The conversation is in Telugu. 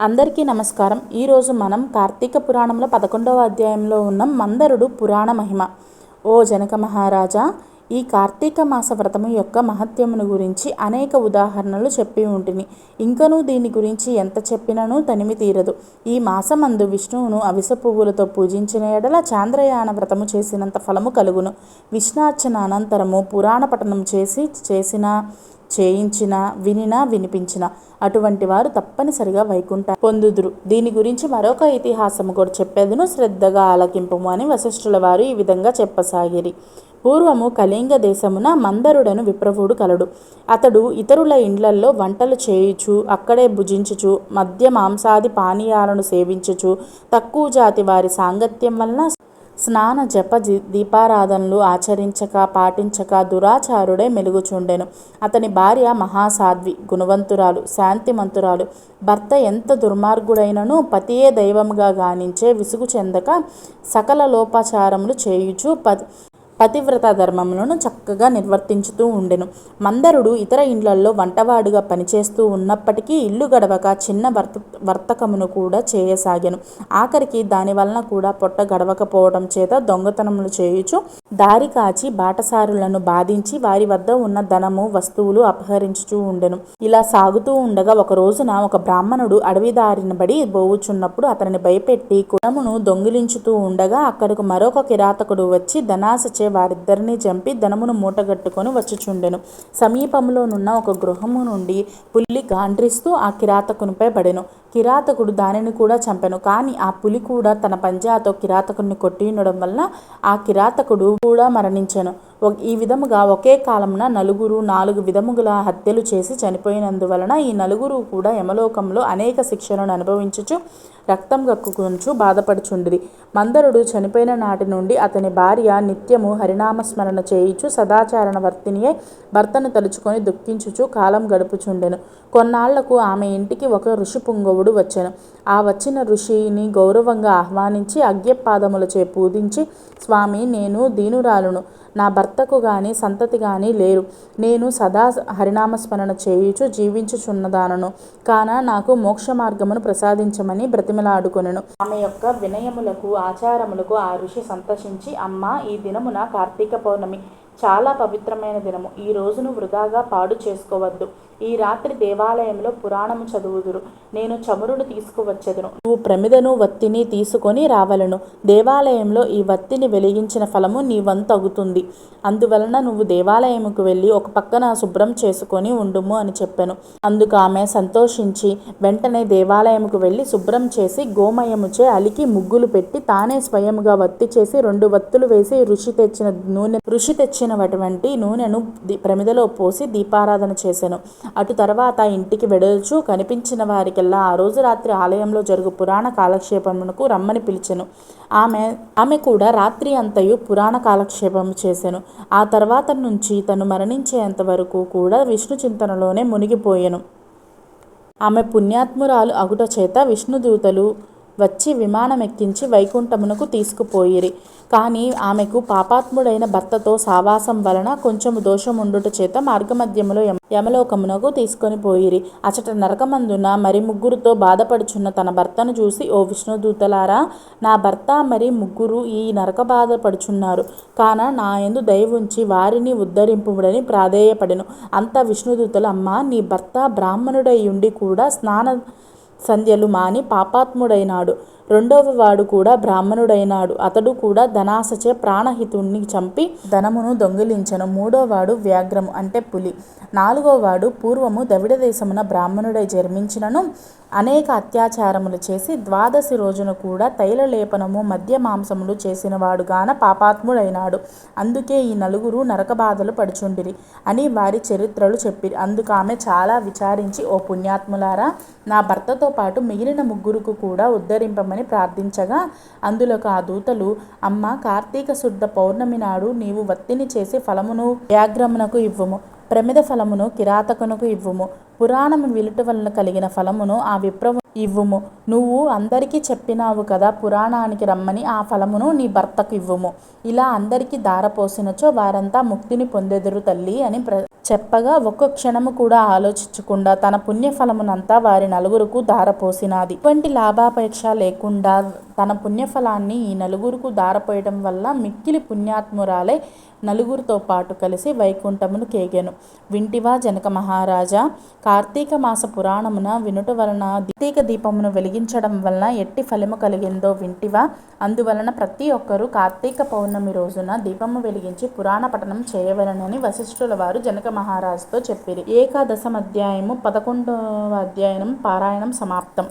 అందరికీ నమస్కారం. ఈరోజు మనం కార్తీక పురాణంలో పదకొండవ అధ్యాయంలో ఉన్న. మందరుడు పురాణ మహిమ. ఓ జనక మహారాజా ఈ కార్తీక మాస వ్రతము యొక్క మహత్యమును గురించి అనేక ఉదాహరణలు చెప్పి ఉంటిని. ఇంకనూ దీని గురించి ఎంత చెప్పినను తనిమి తీరదు. ఈ మాసమందు విష్ణువును అవిస పువ్వులతో పూజించిన ఎడల చాంద్రయాన వ్రతము చేసినంత ఫలము కలుగును. విష్ణార్చన అనంతరము పురాణ పఠనం చేసి చేసిన చేయించిన వినినా వినిపించిన అటువంటి వారు తప్పనిసరిగా వైకుంఠ పొందుదురు. దీని గురించి మరొక ఇతిహాసము కూడా చెప్పేదును. శ్రద్ధగా ఆలకింపము అని వశిష్ఠుల వారు ఈ విధంగా చెప్పసాగిరి. పూర్వము కళింగ దేశమున మందరుడను విప్రవుడు కలడు. అతడు ఇతరుల ఇండ్లల్లో వంటలు చేయుచు అక్కడే భుజించుచు మద్య మాంసాది పానీయాలను సేవించుచు తక్కువ జాతి వారి సాంగత్యం వలన స్నాన జప దీపారాధనలు ఆచరించక పాటించక దురాచారుడే మెలుగుచుండెను. అతని భార్య మహాసాధ్వి గుణవంతురాలు శాంతిమంతురాలు. భర్త ఎంత దుర్మార్గుడైనను పతియే దైవముగా గానించే విసుగు చెందక సకల లోపాచారములు చేయుచు ప పతివ్రత ధర్మములను చక్కగా నిర్వర్తించుతూ ఉండెను. మందరుడు ఇతర ఇండ్లలో వంటవాడుగా పనిచేస్తూ ఉన్నప్పటికీ ఇల్లు గడవక చిన్న వర్త వర్తకమును కూడా చేయసాగాను. ఆఖరికి దాని వలన కూడా పొట్ట గడవకపోవడం చేత దొంగతనములు చేయుచు దారి కాచి బాటసారులను బాధించి వారి వద్ద ఉన్న ధనము వస్తువులు అపహరించుచూ ఉండెను. ఇలా సాగుతూ ఉండగా ఒక రోజున ఒక బ్రాహ్మణుడు అడవి దారిన బడి బోవుచున్నప్పుడు అతనిని భయపెట్టి కులమును దొంగిలించుతూ ఉండగా అక్కడకు మరొక కిరాతకుడు వచ్చి ధనాశచే వారిద్దరిని చంపి ధనమును మూటగట్టుకొని వచ్చుచుండెను. సమీపంలోనున్న ఒక గృహము నుండి పుల్లి గాండ్రిస్తూ ఆ కిరాతకునిపై పడెను. కిరాతకుడు దానిని కూడా చంపెను. కానీ ఆ పులి కూడా తన పంజాతో కిరాతకుడిని కొట్టిండడం వలన ఆ కిరాతకుడు కూడా మరణించెను. ఈ విధముగా ఒకే కాలమున నలుగురు నాలుగు విధముల హత్యలు చేసి చనిపోయినందువలన ఈ నలుగురు కూడా యమలోకంలో అనేక శిక్షలను అనుభవించుచు రక్తం గక్కుకొంచు బాధపడుచుండిరి. మందరుడు చనిపోయిన నాటి నుండి అతని భార్య నిత్యము హరినామస్మరణ చేయుచు సదాచారణ వర్తినియే భర్తను తలుచుకొని దుఃఖించుచు కాలం గడుపుచుండెను. కొన్నాళ్ళకు ఆమె ఇంటికి ఒక ఋషి పుంగవుడు వచ్చెను. ఆ వచ్చిన ఋషిని గౌరవంగా ఆహ్వానించి అగ్యపాదములచే పూజించి స్వామి నేను దీనురాలును. నా భర్తకు గాని సంతతి గాని లేరు. నేను సదా హరినామస్మరణ చేయుచు జీవించుచున్నదానను. కాన నాకు మోక్ష మార్గమును ప్రసాదించమని బ్రతిమలాడుకొనెను. ఆమె యొక్క వినయములకు ఆచారములకు ఆ ఋషి సంతోషించి అమ్మా ఈ దినమున కార్తీక పౌర్ణమి చాలా పవిత్రమైన దినము. ఈ రోజును వృధాగా పాడు చేసుకోవద్దు. ఈ రాత్రి దేవాలయంలో పురాణము చదువుదురు. నేను చమురును తీసుకువచ్చెదను. నువ్వు ప్రమిదను వత్తిని తీసుకొని రావలను. దేవాలయంలో ఈ వత్తిని వెలిగించిన ఫలము నీ వంతగుతుంది. అందువలన నువ్వు దేవాలయముకు వెళ్ళి ఒక పక్కన శుభ్రం చేసుకొని ఉండుము అని చెప్పాను. అందుకు ఆమె సంతోషించి వెంటనే దేవాలయముకు వెళ్ళి శుభ్రం చేసి గోమయముచే అలికి ముగ్గులు పెట్టి తానే స్వయముగా వత్తి చేసి రెండు వత్తులు వేసి ఋషి తెచ్చిన నూనె ఋషి ఇచ్చినటువంటి నూనెను ప్రమిదలో పోసి దీపారాధన చేశాను అటు తర్వాత ఇంటికి వెడల్చు కనిపించిన వారికెల్లా ఆ రోజు రాత్రి ఆలయంలో జరుగు పురాణ కాలక్షేపమునకు రమ్మని పిలిచెను. ఆమె ఆమె కూడా రాత్రి అంతయు పురాణ కాలక్షేపం చేశాను ఆ తర్వాత నుంచి తను మరణించేంత వరకు కూడా విష్ణు చింతనలోనే మునిగిపోయెను. ఆమె పుణ్యాత్మురాలు అగుట చేత విష్ణుదూతలు వచ్చి విమానం ఎక్కించి వైకుంఠమునకు తీసుకుపోయిరి. కానీ ఆమెకు పాపాత్ముడైన భర్తతో సావాసం వలన కొంచెము దోషముండుట చేత మార్గమధ్యములో యమలోకమునకు తీసుకొని పోయిరి. అచట నరకమందున మరి ముగ్గురుతో బాధపడుచున్న తన భర్తను చూసి ఓ విష్ణుదూతలారా నా భర్త మరి ముగ్గురు ఈ నరక బాధపడుచున్నారు. కాన నా ఎందు దయవుంచి వారిని ఉద్ధరింపుడని ప్రాధేయపడెను. అంత విష్ణుదూతలు అమ్మ నీ భర్త బ్రాహ్మణుడై ఉండి కూడా స్నాన సంధ్యలు మాని పాపాత్ముడైనాడు. రెండవ వాడు కూడా బ్రాహ్మణుడైనాడు. అతడు కూడా ధనాశచే ప్రాణహితుణ్ణి చంపి ధనమును దొంగిలించను. మూడోవాడు వ్యాఘ్రము అంటే పులి. నాలుగోవాడు పూర్వము దవిడ దేశమున బ్రాహ్మణుడై జన్మించినను. అనేక అత్యాచారములు చేసి ద్వాదశి రోజున కూడా తైలలేపనము మద్య మాంసములు చేసినవాడు గాన పాపాత్ముడైనాడు. అందుకే ఈ నలుగురు నరక బాధలు పడుచుండిరి అని వారి చరిత్రలు చెప్పిరి. అందుకు ఆమె చాలా విచారించి ఓ పుణ్యాత్ములారా నా భర్తతో పాటు మిగిలిన ముగ్గురుకు కూడా ఉద్ధరింపమని ప్రార్థించగా అందులోకి ఆ దూతలు అమ్మ కార్తీక శుద్ధ పౌర్ణమి నాడు నీవు వత్తిని చేసి ఫలమును వ్యాఘ్రమునకు ఇవ్వము ప్రమిద ఫలమును కిరాతకునకు ఇవ్వము పురాణము విలుట వలన కలిగిన ఫలమును ఆ విప్రము ఇవ్వుము. నువ్వు అందరికీ చెప్పినావు కదా పురాణానికి రమ్మని ఆ ఫలమును నీ భర్తకు ఇవ్వుము. ఇలా అందరికీ దారపోసినచో వారంతా ముక్తిని పొందెదురు తల్లి అని ప్ర చెప్పగా ఒక్క క్షణము కూడా ఆలోచించకుండా తన పుణ్యఫలమునంతా వారి నలుగురుకు దారపోసినాది. ఇటువంటి లాభాపేక్ష లేకుండా తన పుణ్యఫలాన్ని ఈ నలుగురుకు దారపోయడం వల్ల మిక్కిలి పుణ్యాత్మురాలై నలుగురితో పాటు కలిసి వైకుంఠమును కేగెను. వింటివా జనక మహారాజా! కార్తీక మాస పురాణమున వినుట వలన కార్తీక దీపమును వెలిగించడం వలన ఎట్టి ఫలము కలిగిందో వింటివా! అందువలన ప్రతి ఒక్కరూ కార్తీక పౌర్ణమి రోజున దీపము వెలిగించి పురాణ పఠనం చేయవలనని వశిష్ఠుల వారు జనక మహారాజుతో చెప్పిరి. ఏకాదశం అధ్యాయము పదకొండవ అధ్యాయనం పారాయణం సమాప్తం.